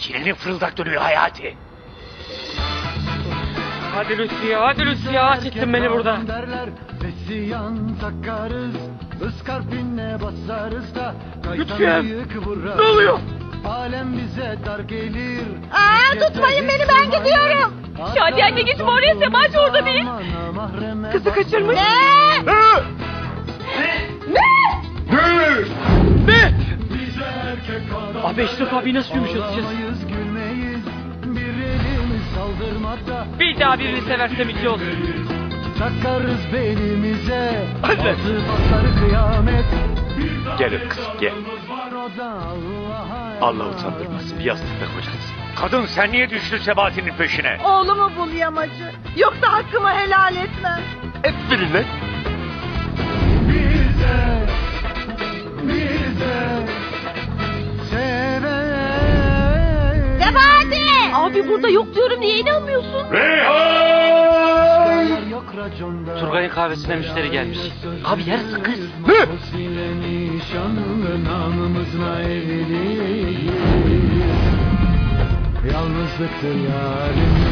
Çilenin fırıldak dönüyor Hayati. Hadi Lucia, hadi Lucia. Aç ettin beni burada. Derler Vesiyan takarız Iskarpinle basarız da Lütfen. Ne oluyor? Alem bize dar gelir Aa, tutmayın beni, ben gidiyorum. Şadi anne gitme oraya, Semaç orada değil. Kızı kaçırmış. Ne? Ne? Abi Eşref abi nasıl yumuşatacağız? Bir daha birini seversem iki olsun. Takarız belimize Hadi. Kıyamet Gel kız gel. O da Allah'a Allah utandırmasın bir yastıkta kocatsın. Kadın sen niye düştün Sebahattin'in peşine? Oğlumu bul yamacı. Yoksa hakkımı helal etmem. Ettirin lan. Abi burada yok diyorum niye inanmıyorsun? Reyhan! Turgay'ın kahvesine müşteri gelmiş. Abi yarısı kız. Yalnızlıktır yarim